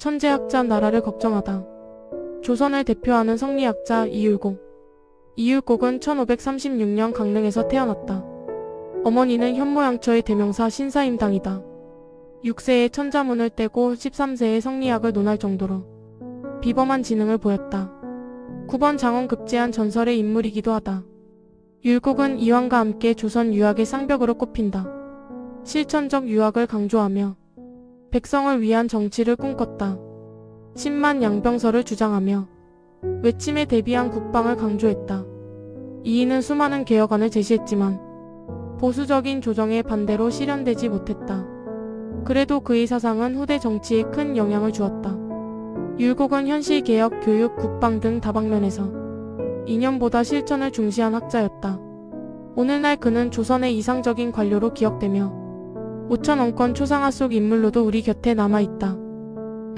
천재학자 나라를 걱정하다. 조선을 대표하는 성리학자 이율곡. 이율곡은 1536년 강릉에서 태어났다. 어머니는 현모양처의 대명사 신사임당이다. 6세에 천자문을 떼고 13세에 성리학을 논할 정도로 비범한 지능을 보였다. 9번 장원 급제한 전설의 인물이기도 하다. 율곡은 이황과 함께 조선 유학의 쌍벽으로 꼽힌다. 실천적 유학을 강조하며 백성을 위한 정치를 꿈꿨다. 10만 양병설을 주장하며 외침에 대비한 국방을 강조했다. 이인은 수많은 개혁안을 제시했지만 보수적인 조정에 반대로 실현되지 못했다. 그래도 그의 사상은 후대 정치에 큰 영향을 주었다. 율곡은 현실 개혁, 교육, 국방 등 다방면에서 이념보다 실천을 중시한 학자였다. 오늘날 그는 조선의 이상적인 관료로 기억되며 5천 원권 초상화 속 인물로도 우리 곁에 남아있다.